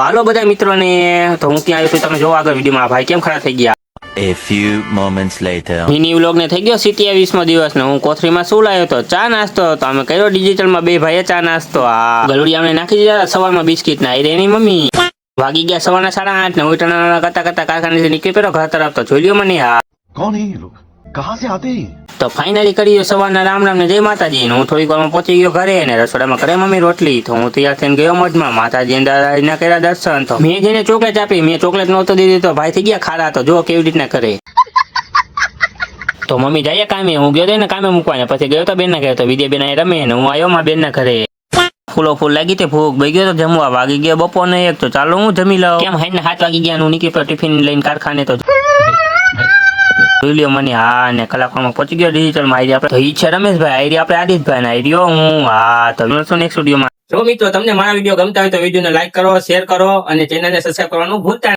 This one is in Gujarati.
હાલો બધા મિત્રો ને તો હું ક્યાં આવ્યો તમે જોવા આગળ વિડીયોમાં. ભાઈ કેમ ખરાબ થઈ ગયા? A few moments later. Mini vlog ને થઈ ગયો સિત્યાવીસમો દિવસ ને હું કોથરીમાં શું લાવ્યો તો ચા નાસ્તો તો અમે કર્યો ડિજિટલમાં બે ભાઈએ ચા નાસ્તો. આ ગલુડિયા ગલુડિયામને નાખી દીધા સવારમાં બિસ્કિટ ના આવી એની મમ્મી. ભાગી ગયા સવારના સાડા આઠ ને ઉઠાણા કરતા કરતા કારખાનેથી નીકળી પેલો ઘર તરફ તો જોઈ લ્યો મને. હા. કોણ હે कहाँ से आते हैं તો ફાઇનલી કરી સવારના રામ રામ ને જય માતાજી ને હું થોડીક વારમાં પહોંચી ગયો ઘરે ને રસોડામાં કરે મમ્મી રોટલી તો હું તૈયાર થઈને ગયો મઢમાં માતાજી ના કર્યા દર્શન તો મેં જેને ચોકલેટ આપી મેં ચોકલેટ નહોતો દીધી તો ભાઈ થઈ ગયા ખારા તો જો કેવી રીતના કરે તો મમ્મી જઈએ કામે હું ગયો તો ને કામે મૂકવાને પછી ગયો તો બેન ના ઘરે તો વિદ્યા બેન અહીં રમે ને હું આવ્યો માં બેન ના ઘરે ફૂલો ફૂલ લાગી તે ભૂખ ભાઈ ગયો તો જમવા વાગી ગયો બપોરને એક તો ચાલો હું જમી લઉં કેમ હાઈ ને હાથ વાગી ગયા ને હું નીકળી પડ્યો ટિફિન લઈને કારખાને તો જોઈ મને હા ને કલાકોમાં પહોંચી ગયો ડિજિટલમાં. આઈડી આપણે ઈ છે રમેશભાઈ, આઈડી આપણે આદિતભાઈ ને આઈડી હું, હા તો મળશું નેક્સ્ટ વિડીયોમાં જો મિત્રો, તમને મારા વીડિયો ગમતા હોય તો વિડીયોને લાઈક કરો શેર કરો, અને ચેનલને સબસ્ક્રાઈબ કરવાનું ભૂલતા